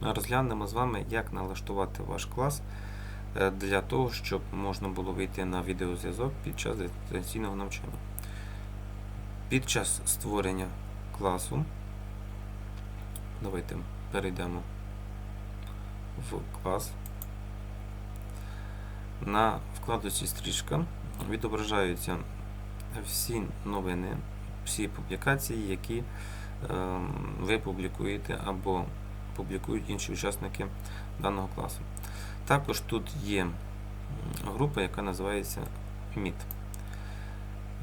розглянемо з вами, як налаштувати ваш клас е, для того, щоб можна було вийти на відеозв'язок під час дистанційного навчання. Під час створення класу, давайте перейдемо в клас. На вкладочці стрічка відображаються всі новини, всі публікації, які ем, ви публікуєте або публікують інші учасники даного класу. Також тут є група, яка називається Meet.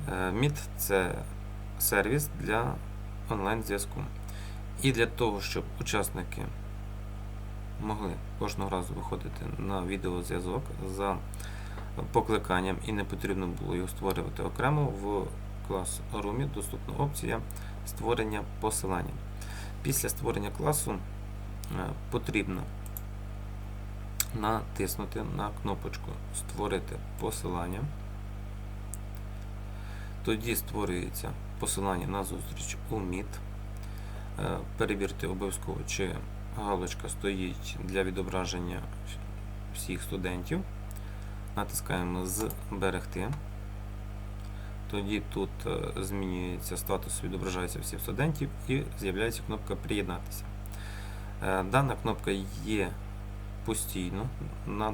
Е, це сервіс для онлайн-зв'язку. І для того, щоб учасники могли кожного разу виходити на відеозв'язок за покликанням і не потрібно було його створювати окремо, в клас-румі доступна опція створення посилання. Після створення класу потрібно натиснути на кнопочку Створити посилання. Тоді створюється посилання на зустріч у Meet. Е, Перевірте обов'язково, чи галочка стоїть для відображення всіх студентів. Натискаємо Зберегти. Тоді тут е, змінюється статус, відображається всіх студентів і з'являється кнопка Приєднатися. Е, Дана кнопка є постійно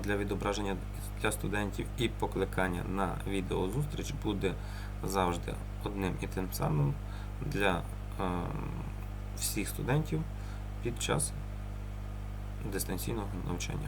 для відображення для студентів і покликання на відеозустріч буде завжди одним і тим самим для е, всіх студентів під час дистанційного навчання.